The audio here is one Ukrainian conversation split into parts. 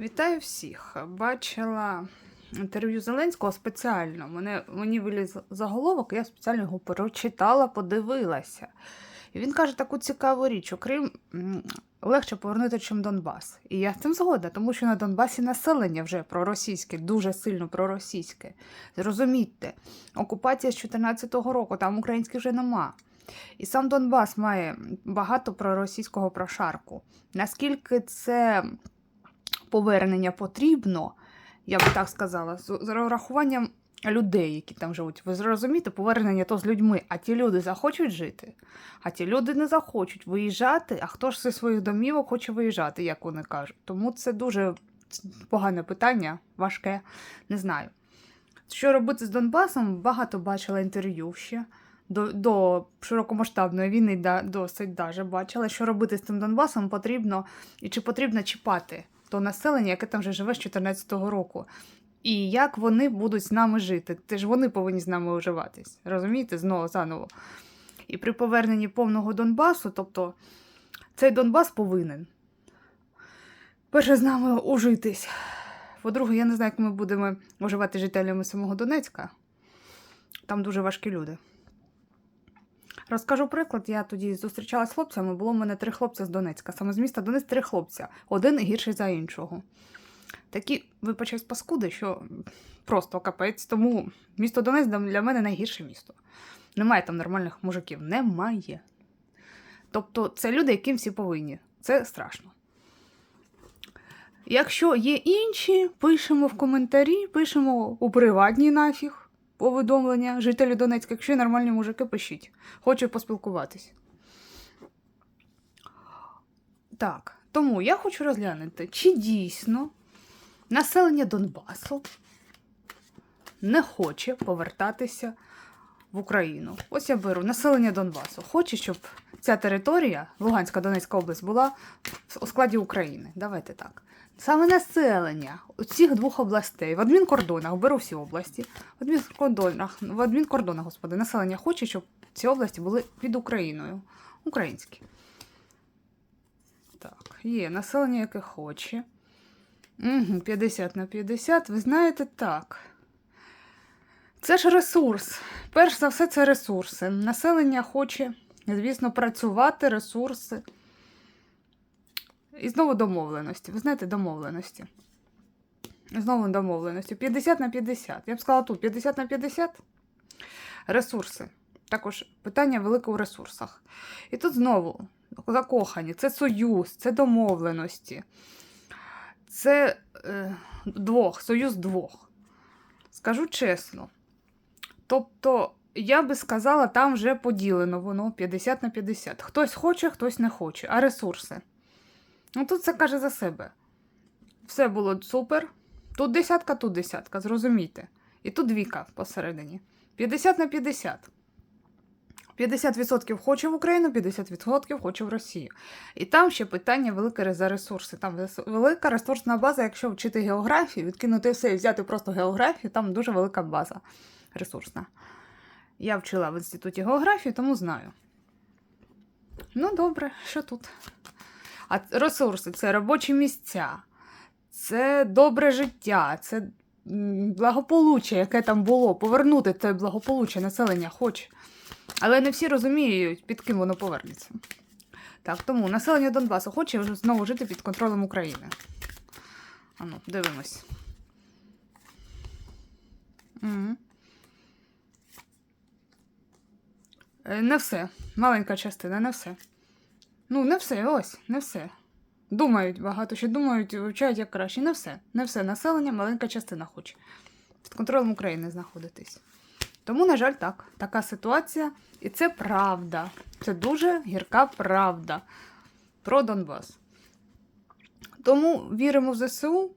Вітаю всіх. Бачила інтерв'ю Зеленського спеціально. Мене, мені виліз заголовок, я спеціально його прочитала, подивилася. І він каже таку цікаву річ: у Крим м, легше повернути, чим Донбас. І я з цим згодна, тому що на Донбасі населення вже проросійське, дуже сильно проросійське. Зрозумійте, окупація з 2014 року, там українських вже нема. І сам Донбас має багато проросійського прошарку. Наскільки це повернення потрібно, я би так сказала, з урахуванням людей, які там живуть. Ви зрозумієте, повернення то з людьми, а ті люди захочуть жити, а ті люди не захочуть виїжджати. А хто ж зі своїх домівок хоче виїжджати, як вони кажуть? Тому це дуже погане питання, важке, не знаю. Що робити з Донбасом? Багато бачила інтерв'ю ще. До, до широкомасштабної війни да, досить даже бачила, що робити з цим Донбасом потрібно і чи потрібно чіпати то населення, яке там вже живе з 2014 року. І як вони будуть з нами жити? Це ж вони повинні з нами уживатись. Розумієте, знову заново. І при поверненні повного Донбасу, тобто цей Донбас повинен перше з нами ужитись. По-друге, я не знаю, як ми будемо уживати жителями самого Донецька. Там дуже важкі люди. Розкажу приклад, я тоді зустрічалася з хлопцями, було в мене три хлопця з Донецька. Саме з міста Донець три хлопця, один гірший за іншого. Такі, вибачаюсь, паскуди, що просто капець. Тому місто Донець для мене найгірше місто. Немає там нормальних мужиків. Немає. Тобто це люди, яким всі повинні. Це страшно. Якщо є інші, пишемо в коментарі, пишемо у приватній нафіг повідомлення жителі Донецька. Якщо нормальні мужики, пишіть. Хочу поспілкуватись. Так, тому я хочу розглянути, чи дійсно населення Донбасу не хоче повертатися в Україну. Ось я беру населення Донбасу. Хоче, щоб ця територія, Луганська Донецька область, була у складі України. Давайте так. Саме населення цих двох областей в адмінкордонах, беру всі області, в адмінкордонах, в адмінкордонах, господи, населення хоче, щоб ці області були під Україною. Українські. Так, є населення, яке хоче. Угу, 50 на 50. Ви знаєте, так. Це ж ресурс. Перш за все, це ресурси. Населення хоче, звісно, працювати, ресурси. І знову домовленості. Ви знаєте, домовленості. Знову домовленості. 50 на 50. Я б сказала тут 50 на 50. Ресурси. Також питання велике у ресурсах. І тут знову закохані, це союз, це домовленості. Це е, двох, союз двох. Скажу чесно. Тобто, я би сказала, там вже поділено воно 50 на 50. Хтось хоче, хтось не хоче. А ресурси. Ну, тут це каже за себе. Все було супер. Тут десятка, тут десятка, зрозумійте. І тут двіка посередині. 50 на 50. 50% хоче в Україну, 50% хоче в Росію. І там ще питання велике за ресурси. Там велика ресурсна база, якщо вчити географію, відкинути все і взяти просто географію, там дуже велика база ресурсна. Я вчила в інституті географію, тому знаю. Ну, добре, що тут? А ресурси це робочі місця, це добре життя, це благополуччя, яке там було. Повернути це благополуччя населення хоче. Але не всі розуміють, під ким воно повернеться. Так, тому населення Донбасу хоче знову жити під контролем України. Ану, дивимось. Угу. Не все. Маленька частина, не все. Ну, не все, ось, не все. Думають багато, що думають, вивчають як краще. Не все. Не все населення, маленька частина хоче. Під контролем України знаходитись. Тому, на жаль, так. Така ситуація. І це правда. Це дуже гірка правда про Донбас. Тому віримо в ЗСУ.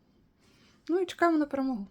Ну і чекаємо на перемогу.